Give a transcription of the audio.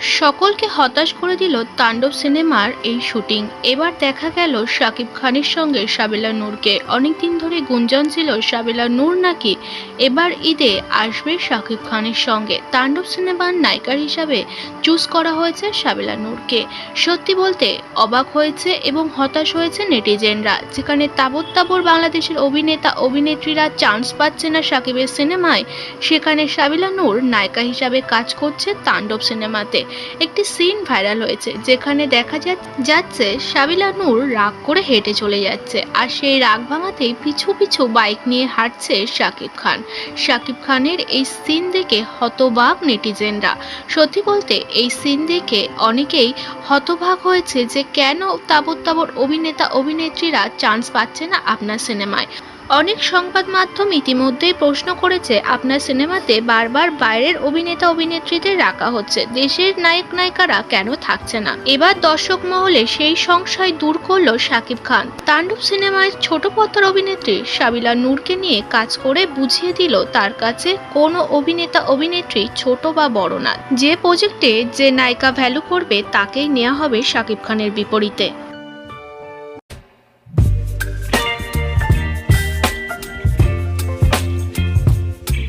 সকলকে হতাশ করে দিল তাণ্ডব সিনেমার এই শুটিং। এবার দেখা গেল শাকিব খানের সঙ্গে সাবেলা নূরকে। অনেকদিন ধরে গুঞ্জন ছিল সাবেলা নূর নাকি এবার ঈদে আসবে শাকিব খানের সঙ্গে। তাণ্ডব সিনেমার নায়িকার হিসাবে চুজ করা হয়েছে সাবেলা নূরকে। সত্যি বলতে অবাক হয়েছে এবং হতাশ হয়েছে নেটিজেনরা, যেখানে তাবৎ তাবর বাংলাদেশের অভিনেতা, অভিনেত্রীরা চান্স পাচ্ছে না সাকিবের সিনেমায়। সেখানে সাবিলা নূর নায়িকা হিসাবে কাজ করছে তাণ্ডব সিনেমাতে। একটি সিন ভাইরাল হয়েছে, যেখানে দেখা যাচ্ছে সাবিলা নূর রাগ করে হেঁটে চলে যাচ্ছে আর সেই রাগ ভাঙাতেই পিছু পিছু বাইক নিয়ে হাঁটছে শাকিব খান। শাকিব খানের এই সিন দেখে হতবাক নেটিজেনরা। সত্যি বলতে এই সিন দেখে অনেকেই হতবাক হয়েছে যে কেন তাবৎ তাবর অভিনেতা অভিনেত্রীরা চান্স পাচ্ছে না আপনার সিনেমায়। অনেক সংবাদ মাধ্যম ইতিমধ্যেই প্রশ্ন করেছে, আপনার সিনেমাতে বারবার বাইরের অভিনেতা অভিনেত্রীদের রাখা হচ্ছে, দেশের নায়ক নায়িকারা কেন থাকছে না? এবার দর্শক মহলে সেই সংশয় দূর করল শাকিব খান। তাণ্ডব সিনেমায় ছোট পত্র অভিনেত্রী সাবিলা নূরকে নিয়ে কাজ করে বুঝিয়ে দিল, তার কাছে কোনো অভিনেতা অভিনেত্রী ছোট বা বড় না। যে প্রজেক্টে যে নায়িকা ভ্যালু করবে, তাকেই নেওয়া হবে শাকিব খানের বিপরীতে।